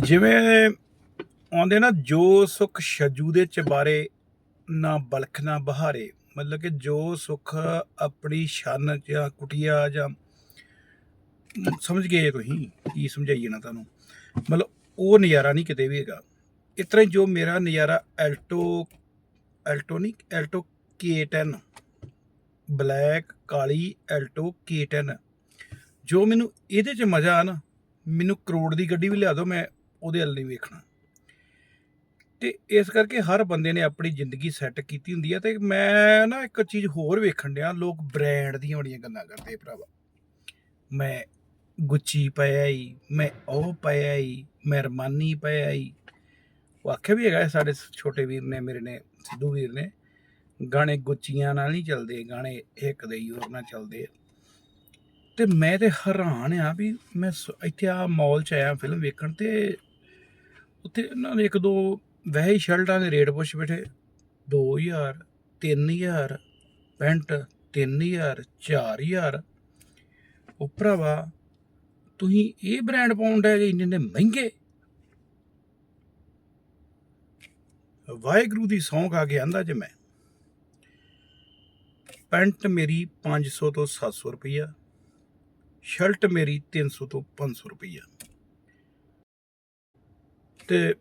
ਜਿਵੇਂ ਆਉਂਦੇ ਨਾ ਜੋ ਸੁਖ ਛਜੂ ਦੇ ਚਬਾਰੇ ਨਾ ਬਲਖ, ਨਾ ਬਹਾਰੇ। ਮਤਲਬ ਕਿ ਜੋ ਸੁਖ ਆਪਣੀ ਛਨ ਜਾਂ ਕੁਟਿਆ ਜਾਂ, ਸਮਝ ਗਏ ਤੁਸੀਂ? ਕੀ ਸਮਝਾਈਏ ਨਾ ਤੁਹਾਨੂੰ? ਮਤਲਬ ਉਹ ਨਜ਼ਾਰਾ ਨਹੀਂ ਕਿਤੇ ਵੀ ਹੈਗਾ। ਇਸ ਤਰ੍ਹਾਂ ਹੀ ਜੋ ਮੇਰਾ ਨਜ਼ਾਰਾ ਐਲਟੋ ਐਲਟੋ ਨਹੀਂ ਐਲਟੋ K10 ਬਲੈਕ, ਕਾਲੀ, ਐਲਟੋ K10 ਜੋ ਮੈਨੂੰ ਇਹਦੇ 'ਚ ਮਜ਼ਾ ਆ ਨਾ ਮੈਨੂੰ ਕਰੋੜ ਦੀ ਗੱਡੀ ਵੀ ਲਿਆ ਦਿਓ, ਮੈਂ ਉਹਦੇ ਵੱਲ ਨਹੀਂ ਵੇਖਣਾ। ਤੇ ਇਸ ਕਰਕੇ ਹਰ ਬੰਦੇ ਨੇ ਆਪਣੀ ਜ਼ਿੰਦਗੀ ਸੈੱਟ ਕੀਤੀ ਹੁੰਦੀ ਹੈ ਤੇ ਮੈਂ ਨਾ ਇੱਕ ਚੀਜ਼ ਹੋਰ ਵੇਖਣ ਡਿਆ, ਲੋਕ ਬ੍ਰਾਂਡ ਦੀਆਂ ਬੜੀਆਂ ਗੱਲਾਂ ਕਰਦੇ ਭਰਾਵਾ। ਮੈਂ ਗੁੱਚੀ ਪਾਇਆ ਹੀ ਮੈਂ ਉਹ ਪਾਇਆ ਹੀ ਮੈਂ ਰਮਾਨੀ ਪਾਇਆ ਹੀ ਉਹ ਆਖਿਆ ਵੀ ਹੈਗਾ ਸਾਡੇ ਛੋਟੇ ਵੀਰ ਨੇ, ਮੇਰੇ ਨੇ, ਸਿੱਧੂ ਵੀਰ ਨੇ। ਗਾਣੇ ਗੁੱਚੀਆਂ ਨਾਲ ਨਹੀਂ ਚੱਲਦੇ, ਗਾਣੇ ਇੱਕ ਦੇ ਹੀ ਹੋਰ ਨਾਲ ਚੱਲਦੇ ਆ। ਤੇ ਮੈਂ ਤੇ ਹੈਰਾਨ ਆ ਵੀ ਮੈਂ ਸ- ਇੱਥੇ ਆ ਮਾਲ ਚ ਆਇਆ ਫਿਲਮ ਵੇਖਣ ਤੇ ਉੱਥੇ ਇਹਨਾਂ ਨੇ ਇੱਕ ਦੋ ਵੈਸੇ ਹੀ ਸ਼ਰਟਾਂ ਦੇ ਰੇਟ ਪੁੱਛ ਬੈਠੇ 2000 3000 ਪੈਂਟ 3000 4000 ਉਹ ਭਰਾਵਾ, ਤੁਸੀਂ ਇਹ ਬ੍ਰਾਂਡ ਪਾਉਂਦਾ ਜੇ ਇੰਨੇ ਇੰਨੇ ਮਹਿੰਗੇ? ਵਾਹਿਗੁਰੂ ਦੀ ਸੌਂਕ ਆ ਕੇ ਆਂਦਾ ਜੇ ਮੈਂ। ਪੈਂਟ ਮੇਰੀ 500 ਤੋਂ 700 ਰੁਪਈਆ, ਸ਼ਰਟ ਮੇਰੀ 300 ਤੋਂ 500 ਰੁਪਈਆ। ਤੇ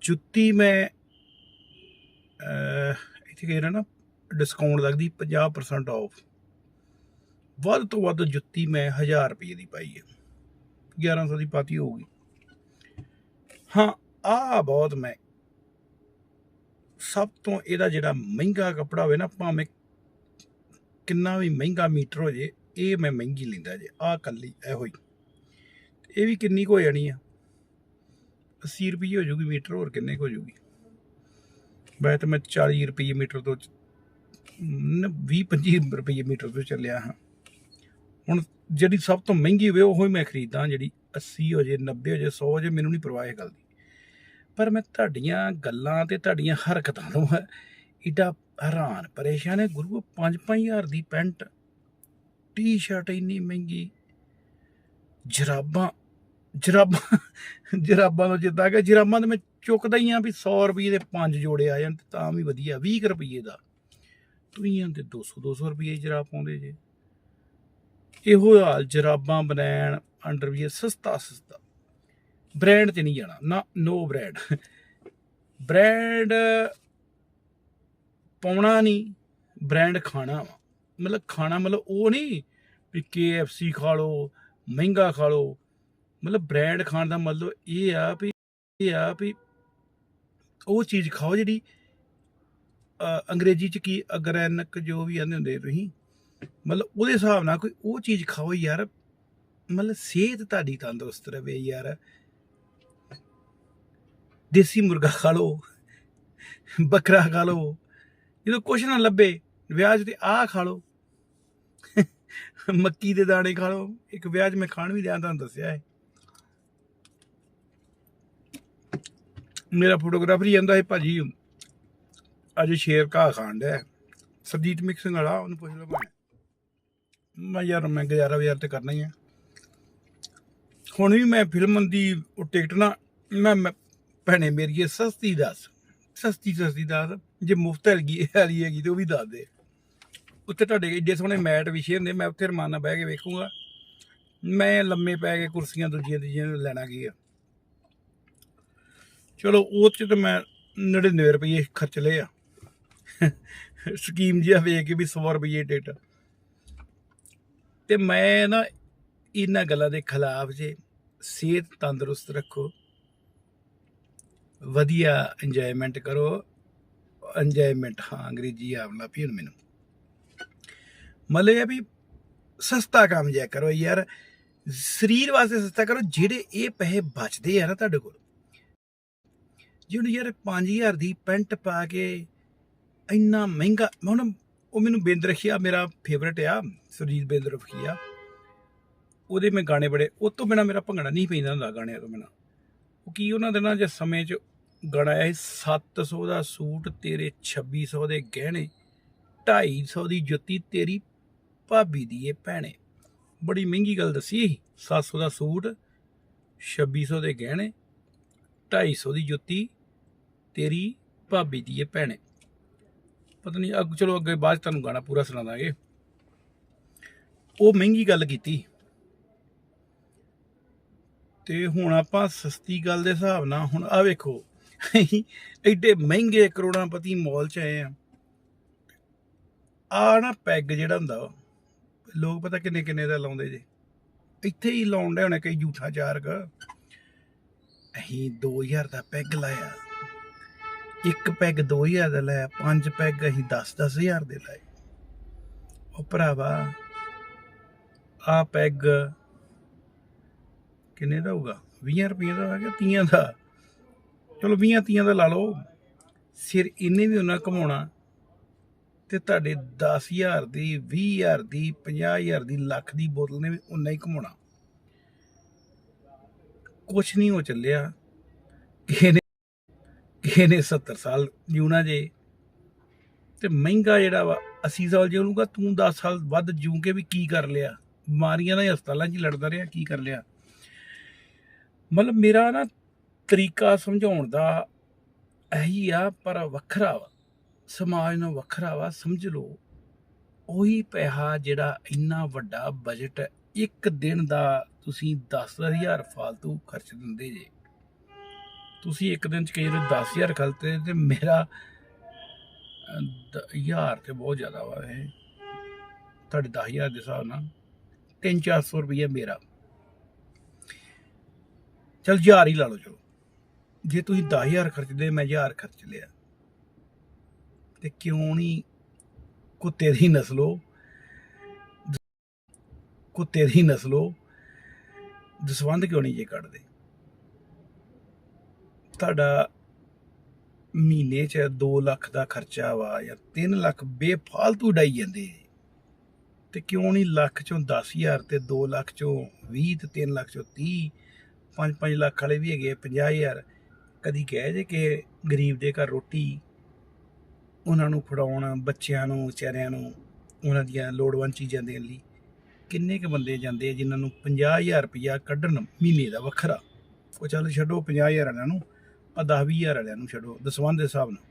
ਜੁੱਤੀ ਮੈਂ ਇੱਥੇ ਕਹਿ ਰਿਹਾ ਨਾ ਡਿਸਕਾਊਂਟ ਲੱਗਦੀ 50% ਆਫ ਵੱਧ ਤੋਂ ਵੱਧ ਜੁੱਤੀ ਮੈਂ 1000 ਰੁਪਏ ਦੀ ਪਾਈ ਹੈ। 1100 ਦੀ ਪਾਤੀ ਹੋਊਗੀ। ਹਾਂ ਆ ਬਹੁਤ ਮੈਂ, ਸਭ ਤੋਂ ਇਹਦਾ ਜਿਹੜਾ ਮਹਿੰਗਾ ਕੱਪੜਾ ਹੋਵੇ ਨਾ, ਭਾਵੇਂ ਕਿੰਨਾ ਵੀ ਮਹਿੰਗਾ ਮੀਟਰ ਹੋ ਜੇ ਇਹ ਮੈਂ ਮਹਿੰਗੀ ਲੈਂਦਾ ਜੇ ਆ ਕੱਲੀ ਇਹੋ ਹੀ। ਇਹ ਵੀ ਕਿੰਨੀ ਕੁ ਹੋ ਜਾਣੀ ਆ? 80 ਰੁਪਏ ਹੋ ਜੂਗੀ ਮੀਟਰ, ਹੋਰ ਕਿੰਨੇ ਕੁ ਹੋ ਜੂਗੀ? ਵੈਸੇ ਤਾਂ ਮੈਂ 40 ਰੁਪਏ ਮੀਟਰ ਤੋਂ 20 25 ਰੁਪਏ ਮੀਟਰ ਤੋਂ ਚੱਲਿਆ ਹਾਂ। ਹੁਣ ਜਿਹੜੀ ਸਭ ਤੋਂ ਮਹਿੰਗੀ ਹੋਵੇ, ਉਹ ਹੀ ਮੈਂ ਖਰੀਦਾਂ, ਜਿਹੜੀ 80 ਹੋ ਜੇ 90 ਹੋ ਜੇ 100 ਹੋ ਜੇ, ਮੈਨੂੰ ਨਹੀਂ ਪਰਵਾਹ ਇਹ ਗੱਲ ਦੀ। ਪਰ ਮੈਂ ਤੁਹਾਡੀਆਂ ਗੱਲਾਂ ਤੇ ਤੁਹਾਡੀਆਂ ਹਰਕਤਾਂ ਤੋਂ ਏਡਾ ਹੈਰਾਨ, ਪਰੇਸ਼ਾਨ ਹੈ। ਗੁਰੂ 5-5000 ਦੀ ਪੈਂਟ ਟੀ-ਸ਼ਰਟ ਇੰਨੀ ਮਹਿੰਗੀ, ਜਰਾਬਾਂ ਜਰਾਬਾਂ ਜਰਾਬਾਂ ਤੋਂ ਜਿੱਦਾਂ ਕਿ ਜਰਾਬਾਂ ਤੇ ਮੈਂ ਚੁੱਕਦਾ ਹੀ ਆ ਵੀ 100 ਰੁਪਏ ਦੇ ਪੰਜ ਜੋੜੇ ਆ ਜਾਣ ਤੇ ਤਾਂ ਵੀ ਵਧੀਆ 20 ਰੁਪਏ ਦਾ। ਤੁਸੀਂ ਤੇ 200 200 ਰੁਪਏ ਦੀ ਜਰਾਬ ਪਾਉਂਦੇ ਜੇ। ਇਹੋ ਹਾਲ ਜਰਾਬਾਂ ਬਨੈਣ ਅੰਡਰਵੀਅਰ ਸਸਤਾ ਸਸਤਾ। ਬ੍ਰਾਂਡ ਤੇ ਨਹੀਂ ਜਾਣਾ, ਨਾ ਨੋ ਬ੍ਰਾਂਡ ਬ੍ਰਾਂਡ ਪਾਉਣਾ ਨਹੀਂ, ਬ੍ਰਾਂਡ ਖਾਣਾ ਵਾ। ਮਤਲਬ ਖਾਣਾ ਮਤਲਬ ਉਹ ਨਹੀਂ ਵੀ KFC ਖਾ ਲਓ, ਮਹਿੰਗਾ ਖਾ ਲਓ ਮਤਲਬ ਬ੍ਰੈਂਡ ਖਾਣ ਦਾ ਮਤਲਬ ਇਹ ਆ ਵੀ, ਇਹ ਆ ਵੀ ਉਹ ਚੀਜ਼ ਖਾਓ ਜਿਹੜੀ ਅੰਗਰੇਜ਼ੀ ਚ ਕੀ ਅਗਰੈਨਕ ਜੋ ਵੀ ਆਂਦੇ ਹੁੰਦੇ ਤੁਸੀਂ, ਮਤਲਬ ਉਹਦੇ ਹਿਸਾਬ ਨਾਲ ਕੋਈ ਉਹ ਚੀਜ਼ ਖਾਓ ਯਾਰ, ਮਤਲਬ ਸਿਹਤ ਤੁਹਾਡੀ ਤੰਦਰੁਸਤ ਰਵੇ ਯਾਰ। ਦੇਸੀ ਮੁਰਗਾ ਖਾ ਲਓ, ਬੱਕਰਾ ਖਾ ਲਓ, ਜਦੋਂ ਕੁਛ ਨਾ ਲੱਭੇ ਵਿਆਜ ਤੇ ਆਹ ਖਾ ਲਓ। ਮੱਕੀ ਦੇ ਦਾਣੇ ਖਾ ਲਓ, ਇੱਕ ਵਿਆਜ ਮੈਂ ਖਾਣ ਵੀ ਦਿਆਂ, ਤੁਹਾਨੂੰ ਦੱਸਿਆ ਹੈ। ਮੇਰਾ ਫੋਟੋਗ੍ਰਾਫਰ ਹੀ ਜਾਂਦਾ ਹੈ ਭਾਜੀ, ਅੱਜ ਸ਼ੇਰ ਘਾਹ ਖਾਣ ਡਿਆ। ਸਰਜੀਤ ਮਿਕਸਿੰਗ ਵਾਲਾ, ਉਹਨੂੰ ਪੁੱਛ ਲਓ ਮੈਂ ਮੈਂ ਯਾਰ, ਮੈਂ ਗੁਜ਼ਾਰਾ ਵੀ ਯਾਰ ਤੇ ਕਰਨਾ ਹੀ ਆ। ਹੁਣ ਵੀ ਮੈਂ ਫਿਲਮ ਦੀ ਉਹ ਟਿਕਟ ਨਾ, ਮੈਂ ਮੈਂ, ਭੈਣੇ ਮੇਰੀ ਇਹ ਸਸਤੀ ਦੱਸ। ਸਸਤੀ ਸਸਤੀ ਦੱਸ। ਜੇ ਮੁਫਤ ਹੈਗੀ, ਵਾਲੀ ਹੈਗੀ ਤੇ ਉਹ ਵੀ ਦੱਸ ਦੇ। ਉੱਥੇ ਤੁਹਾਡੇ ਏਡੇ ਸੋਹਣੇ ਮੈਟ ਵਿਛੇ ਹੁੰਦੇ, ਮੈਂ ਉੱਥੇ ਰਮਾਨਾ ਬਹਿ ਕੇ ਵੇਖੂੰਗਾ। ਮੈਂ ਲੰਮੇ ਪੈ ਕੇ ਕੁਰਸੀਆਂ ਦੂਜੀਆਂ ਦੂਜੀਆਂ ਲੈਣਾ ਕੀ ਆ? ਚਲੋ ਉਹ ਚ ਤਾਂ ਮੈਂ 99 ਰੁਪਏ ਖਰਚ ਲਏ ਆ। ਸਕੀਮ ਜਿਹਾ ਵੇਖ ਕੇ ਵੀ 100 ਰੁਪਏ ਟਿਕਟ ਤੇ ਮੈਂ ਨਾ ਇਹਨਾਂ ਗੱਲਾਂ ਦੇ ਖਿਲਾਫ ਜੇ ਸਿਹਤ ਤੰਦਰੁਸਤ ਰੱਖੋ, ਵਧੀਆ ਇੰਜੋਇਮੈਂਟ ਕਰੋ ਇੰਜੋਇਮੈਂਟ ਹਾਂ ਅੰਗਰੇਜ਼ੀ ਆਵਣਾ ਪਈ ਹੁਣ ਮੈਨੂੰ। ਮਤਲਬ ਇਹ ਵੀ ਸਸਤਾ ਕੰਮ ਜਿਆ ਕਰੋ ਯਾਰ, ਸਰੀਰ ਵਾਸਤੇ ਸਸਤਾ ਕਰੋ, ਜਿਹੜੇ ਇਹ ਪੈਸੇ ਬਚਦੇ ਆ ਨਾ ਤੁਹਾਡੇ ਕੋਲ ਜਿਹਨੂੰ ਯਾਰ 5000 ਦੀ ਪੈਂਟ ਪਾ ਕੇ ਇੰਨਾ ਮਹਿੰਗਾ ਹੁਣ ਉਹ ਮੈਨੂੰ ਬਿੰਦ ਰਖੀਆ, ਮੇਰਾ ਫੇਵਰਟ ਆ, ਸੁਰਜੀਤ ਬਿੰਦ ਰਖੀਆ ਉਹਦੇ ਮੈਂ ਗਾਣੇ ਬੜੇ, ਉਹ ਤੋਂ ਬਿਨਾ ਮੇਰਾ ਭੰਗੜਾ ਨਹੀਂ ਪੈਂਦਾ ਹੁੰਦਾ ਗਾਣਿਆਂ ਤੋਂ ਬਿਨਾ। ਉਹ ਕੀ ਉਹਨਾਂ ਦੇ ਨਾਲ ਜੇ ਸਮੇਂ 'ਚ ਗਾਣਾ ਆਇਆ ਸੀ 700 ਦਾ ਸੂਟ ਤੇਰੇ 2600 ਦੇ ਗਹਿਣੇ 250 ਦੀ ਜੁੱਤੀ ਤੇਰੀ ਭਾਬੀ ਦੀ ਇਹ ਭੈਣੇ। ਬੜੀ ਮਹਿੰਗੀ ਗੱਲ ਦੱਸੀ ਸੀ 700 ਦਾ ਸੂਟ 2600 ਦੇ ਗਹਿਣੇ 250 ਦੀ ਜੁੱਤੀ ਤੇਰੀ ਭਾਬੀ ਦੀ ਹੈ ਭੈਣੇ। ਪਤਾ ਨਹੀਂ ਅੱਗ ਚਲੋ ਅੱਗੇ ਬਾਅਦ 'ਚ ਤੁਹਾਨੂੰ ਗਾਣਾ ਪੂਰਾ ਸੁਣਾ ਦਾਂਗੇ। ਉਹ ਮਹਿੰਗੀ ਗੱਲ ਕੀਤੀ। ਤੇ ਹੁਣ ਆਪਾਂ ਸਸਤੀ ਗੱਲ ਦੇ ਹਿਸਾਬ ਨਾਲ ਹੁਣ ਆ ਵੇਖੋ ਅਸੀਂ ਐਡੇ ਮਹਿੰਗੇ ਕਰੋੜਾਂਪਤੀ ਮਾਲ ਚ ਆਏ ਆ। ਆ ਨਾ ਪੈਗ ਜਿਹੜਾ ਹੁੰਦਾ ਵਾ, ਲੋਕ ਪਤਾ ਕਿੰਨੇ ਕਿੰਨੇ ਦਾ ਲਾਉਂਦੇ ਜੇ। ਇੱਥੇ ਹੀ ਲਾਉਂਦੇ ਹੋਣੇ ਕਈ ਝੂਠਾ ਚਾਰਕ। ਅਸੀਂ 2000 ਦਾ ਪੈਗ ਲਾਇਆ। ਇੱਕ ਪੈਗ 2000 ਦਾ ਲਾਇਆ ਪੰਜ ਪੈਗ ਅਸੀਂ 10 10000 ਦੇ ਲਾਏ। ਉਹ ਭਰਾਵਾ, ਆ ਪੈਗ ਕਿੰਨੇ ਦਾ ਹੋਊਗਾ? 20 ਰੁਪਏ ਦਾ ਹੋਗਾ 30 ਦਾ? ਚਲੋ 20 30 ਦਾ ਲਾ ਲਓ। ਸਿਰ ਇੰਨੇ ਵੀ ਉਹਨਾਂ ਕਮਾਉਣਾ ਤੇ ਤੁਹਾਡੇ 10000 ਦੀ 20000 ਦੀ 50000 ਦੀ, ਲੱਖ ਦੀ ਬੋਤਲ ਨੇ ਵੀ ਉਨਾ ਹੀ ਕਮਾਉਣਾ। ਕੁਛ ਨਹੀਂ ਹੋ ਚੱਲਿਆ। ਕਿਸੇ ਕਿਸੇ ਨੇ 70 ਸਾਲ ਜਿਉਣਾ ਜੇ। ਤੇ ਮਹਿੰਗਾ ਜਿਹੜਾ ਵਾ 80 ਸਾਲ ਜਿਉਣੂਗਾ ਤੂੰ 10 ਸਾਲ ਵੱਧ ਜਿਉਂ ਕੇ ਵੀ ਕੀ ਕਰ ਲਿਆ? ਬਿਮਾਰੀਆਂ ਨਾਲ ਹਸਪਤਾਲਾਂ 'ਚ ਲੜਦਾ ਰਿਹਾ, ਕੀ ਕਰ ਲਿਆ? ਮਤਲਬ ਮੇਰਾ ਨਾ ਤਰੀਕਾ ਸਮਝਾਉਣ ਦਾ ਇਹੀ ਆ, ਪਰ ਵੱਖਰਾ ਵਾ। ਸਮਾਜ ਨੂੰ ਵੱਖਰਾ ਵਾ, ਸਮਝ ਲਓ। ਉਹੀ ਪੈਸਾ ਜਿਹੜਾ ਇੰਨਾ ਵੱਡਾ ਬਜਟ ਇੱਕ ਦਿਨ ਦਾ ਤੁਸੀਂ 10000 ਫਾਲਤੂ ਖਰਚ ਦਿੰਦੇ ਜੇ। ਤੁਸੀਂ ਇੱਕ ਦਿਨ ਚ ਕਈ ਵਾਰ 10000 ਖਲਤੇ ਤੇ ਮੇਰਾ ਅਹ, ਹਜ਼ਾਰ ਤੇ ਬਹੁਤ ਜ਼ਿਆਦਾ ਵਾ ਇਹ। ਤੁਹਾਡੇ 10000 ਦੇ ਹਿਸਾਬ ਨਾਲ 3-400 ਰੁਪਏ ਮੇਰਾ। ਚਲ ਹਜ਼ਾਰ ਹੀ ਲਾ ਲਓ ਚਲੋ। ਜੇ ਤੁਸੀਂ 10000 ਖਰਚਦੇ ਮੈਂ 1000 ਖਰਚ ਲਿਆ। ਤੇ ਕਿਉਂ ਨਹੀਂ ਕੁੱਤੇ ਦੀ ਨਸਲੋ ਕੁੱਤੇ ਦੀ ਨਸਲੋ ਦਸਵੰਦ ਕਿਉਂ ਨਹੀਂ ਜੇ ਕੱਢਦੇ? ਤੁਹਾਡਾ ਮਹੀਨੇ 'ਚ 2 ਲੱਖ ਦਾ ਖਰਚਾ ਵਾ ਜਾਂ 3 ਲੱਖ ਬੇਫਾਲਤੂ ਡਾਈ ਜਾਂਦੇ ਤੇ ਕਿਉਂ ਨਹੀਂ ਲੱਖ ਚੋਂ 10000 ਤੇ 2 ਲੱਖ ਚੋਂ 20 ਤੇ 3 ਲੱਖ ਚੋਂ 30 5-5 ਲੱਖ ਵਾਲੇ ਵੀ ਹੈਗੇ 50000 ਕਦੀ ਕਹਿ ਜੇ ਕਿ ਗਰੀਬ ਦੇ ਘਰ ਰੋਟੀ, ਉਹਨਾਂ ਨੂੰ ਫੜਾਉਣ, ਬੱਚਿਆਂ ਨੂੰ, ਵਿਚਾਰਿਆਂ ਨੂੰ, ਉਹਨਾਂ ਦੀਆਂ ਲੋੜਵੰਦ ਚੀਜ਼ਾਂ ਦੇਣ ਲਈ। ਕਿੰਨੇ ਕ ਬੰਦੇ ਜਾਂਦੇ ਆ ਜਿਨ੍ਹਾਂ ਨੂੰ 50000 ਰੁਪਇਆ ਕੱਢਣ ਮਹੀਨੇ ਦਾ ਵੱਖਰਾ? ਉਹ ਚੱਲ ਛੱਡੋ 50000 ਇਹਨਾਂ ਨੂੰ। ਆ 10 20000 ਵਾਲਿਆਂ ਨੂੰ ਛੱਡੋ, ਦਸਵੰਧ ਦੇ ਹਿਸਾਬ ਨਾਲ।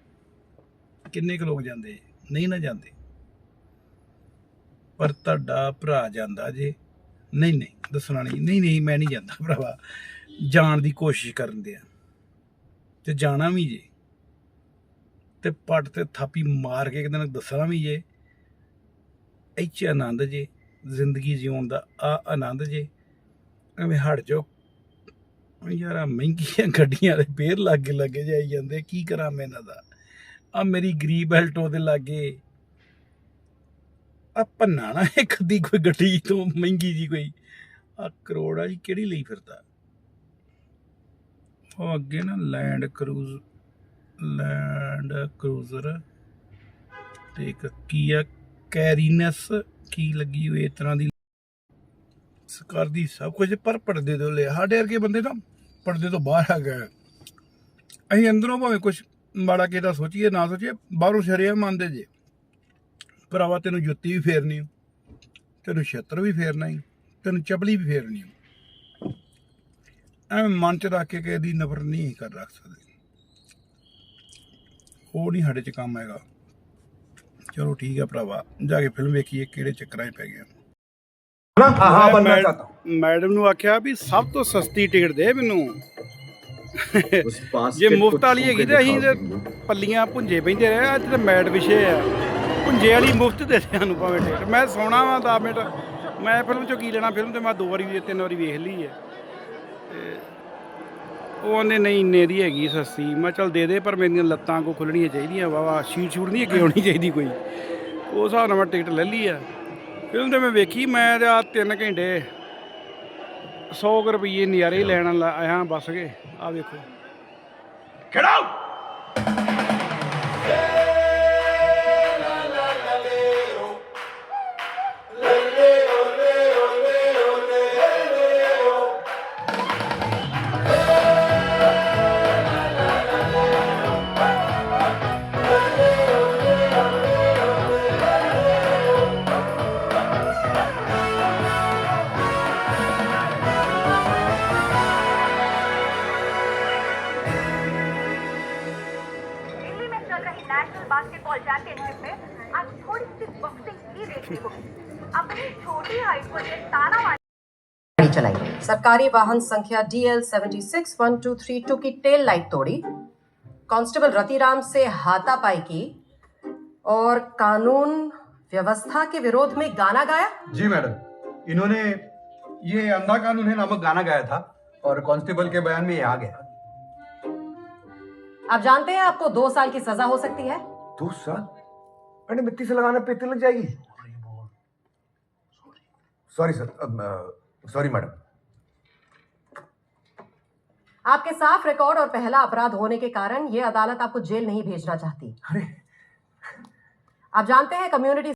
ਕਿੰਨੇ ਕੁ ਲੋਕ ਜਾਂਦੇ? ਨਹੀਂ ਨਾ ਜਾਂਦੇ। ਪਰ ਤੁਹਾਡਾ ਭਰਾ ਜਾਂਦਾ ਜੇ। ਨਹੀਂ ਨਹੀਂ, ਦੱਸਣਾ ਨਹੀਂ। ਨਹੀਂ ਨਹੀਂ, ਮੈਂ ਨਹੀਂ ਜਾਂਦਾ ਭਰਾਵਾ। ਜਾਣ ਦੀ ਕੋਸ਼ਿਸ਼ ਕਰਨ ਦੇ ਆ ਤੇ ਜਾਣਾ ਵੀ ਜੇ। ਤੇ ਪੱਟ ਤੇ ਥਾਪੀ ਮਾਰ ਕੇ ਕਿਤੇ ਨਾ ਦੱਸਣਾ ਵੀ ਜੇ। ਇੱਥੇ ਆਨੰਦ ਜੇ। ਜ਼ਿੰਦਗੀ ਜਿਉਣ ਦਾ ਆ ਆਨੰਦ ਜੇ। ਐਵੇਂ ਹਟ ਜਾਓ। ਯਾਰ ਮਹਿੰਗੀਆਂ ਗੱਡੀਆਂ ਦੇ ਫੇਰ ਲਾਗੇ ਲੱਗੇ ਜਾਈ ਜਾਂਦੇ, ਕੀ ਕਰਾਂ ਮੈਂ ਇਹਨਾਂ ਦਾ? ਆ ਮੇਰੀ ਗਰੀਬ ਐਲਟੋ ਦੇ ਲਾਗੇ। ਆ ਪੰਨਾ ਨਾ ਇੱਕ ਦੀ ਕੋਈ ਗੱਡੀ ਤੋਂ ਮਹਿੰਗੀ ਜੀ ਕੋਈ। ਆ ਕਰੋੜ ਜੀ ਕਿਹੜੀ ਲਈ ਫਿਰਦਾ? ਉਹ ਅੱਗੇ ਨਾ ਲੈਂਡ ਕਰੂਜ਼ ਲੈਂਡ ਕਰੂਜ਼ਰ ਤੇ ਇੱਕ ਕੀਆ ਕੈਰੀਨਸ ਕੀ ਲੱਗੀ ਹੋਈ ਇਸ ਤਰ੍ਹਾਂ ਦੀ? ਸਰਕਾਰ ਦੀ ਸਭ ਕੁਝ ਪਰ ਪਰਦੇ ਤੋਂ ਲਿਆ। ਸਾਡੇ ਵਰਗੇ ਬੰਦੇ ਨਾ ਪਰਦੇ ਤੋਂ ਬਾਹਰ ਆ ਗਏ ਅਸੀਂ ਅੰਦਰੋਂ ਭਾਵੇਂ ਕੁਝ ਮਾੜਾ ਕਿਹਦਾ ਸੋਚੀਏ, ਨਾ ਸੋਚੀਏ, ਬਾਹਰੋਂ ਸ਼ਰਿਆ ਮੰਨਦੇ ਜੇ। ਭਰਾਵਾ, ਤੈਨੂੰ ਜੁੱਤੀ ਵੀ ਫੇਰਨੀ ਤੈਨੂੰ ਛੱਤਰ ਵੀ ਫੇਰਨਾ ਹੀ ਤੈਨੂੰ ਚਪਲੀ ਵੀ ਫੇਰਨੀ ਐਵੇਂ ਮਨ ਚ ਰੱਖ ਕੇ ਕਿਸੇ ਦੀ ਨਫ਼ਰਤ ਨਹੀਂ ਕਰ ਰੱਖ ਸਕਦੇ। ਉਹ ਨਹੀਂ ਸਾਡੇ ਚ ਕੰਮ ਹੈਗਾ। ਚਲੋ ਠੀਕ ਹੈ ਭਰਾਵਾ, ਜਾ ਕੇ ਫਿਲਮ ਵੇਖੀਏ ਕਿਹੜੇ ਚੱਕਰਾਂ 'ਚ ਪੈ ਗਏ हाँ हाँ मैं बनना मैड- चाहता हूँ ਮੈਡਮ ਨੂੰ ਆਖਿਆ ਵੀ ਸਭ ਤੋਂ ਸਸਤੀ ਟਿਕਟ ਦੇ ਮੈਨੂੰ उस पास ਜੇ के ਮੁਫਤ कुछ ਵਾਲੀ होके ਹੈਗੀ ਤੇ ਅਸੀਂ दिखाओ ਤੇ तुम। ਪੱਲੀਆਂ ਭੁੰਜੇ ਬੈਂਦੇ ਰਹੇ ਅੱਜ ਤੇ ਮੈਟ ਵਿਸ਼ੇ ਆ ਭੁੰਜੇ ਵਾਲੀ ਮੁਫਤ ਦੇ ਦੇ ਸਾਨੂੰ ਭਾਵੇਂ ਟਿਕਟ ਮੈਂ ਸੋਣਾ ਵਾ 10 ਮਿੰਟ ਮੈਂ ਫਿਲਮ ਚੋਂ ਕੀ ਲੈਣਾ ਫਿਲਮ ਤੇ ਮੈਂ ਦੋ ਵਾਰੀ ਵੀ ਤਿੰਨ ਵਾਰੀ ਵੇਖ ਲਈ ਹੈ ਤੇ ਉਹ ਉਹਨੇ ਨਹੀਂ ਇੰਨੇ ਦੀ ਹੈਗੀ ਸਸਤੀ ਮੈਂ ਚੱਲ ਦੇ ਦੇ ਪਰ ਮੇਰੀਆਂ ਲੱਤਾਂ ਕੋ ਖੁੱਲਣੀਆਂ ਚਾਹੀਦੀਆਂ ਵਾਵਾ ਸ਼ੀਟ ਸ਼ੂਟ ਨਹੀਂ ਅੱਗੇ ਆਉਣੀ ਚਾਹੀਦੀ ਕੋਈ ਉਸ ਹਿਸਾਬ ਨਾਲ ਮੈਂ ਟਿਕਟ ਲੈ ਲਈ ਆ ਫਿਲਮ ਤੇ ਮੈਂ ਵੇਖੀ, ਮੈਂ ਤਾਂ 3 ਘੰਟੇ 100 ਰੁਪਏ ਨਜ਼ਾਰੇ ਲੈਣ ਆਇਆ ਬਸ ਗਏ ਆ ਵੇਖੋ। ਖੜਾਓ सरकारी वाहन संख्या D L seventy six one two three two की टेल लाइट तोड़ी। कांस्टेबल रतिराम से हाथापाई की और कानून व्यवस्था के विरोध में गाना गाया? जी मैडम इन्होंने ये अंधा कानून है नामक गाना गाया था और कांस्टेबल के बयान में ये आ गया। आप जानते हैं आपको दो साल की सजा हो सकती है? दो साल? मैंने मिट्टी से लगाना पे इतनी लग जाएगी सॉरी सर सॉरी मैडम आपके साफ रिकॉर्ड और पहला अपराध होने के कारण ये अदालत आपको जेल नहीं भेजना चाहती अरे आप जानते हैं कम्युनिटी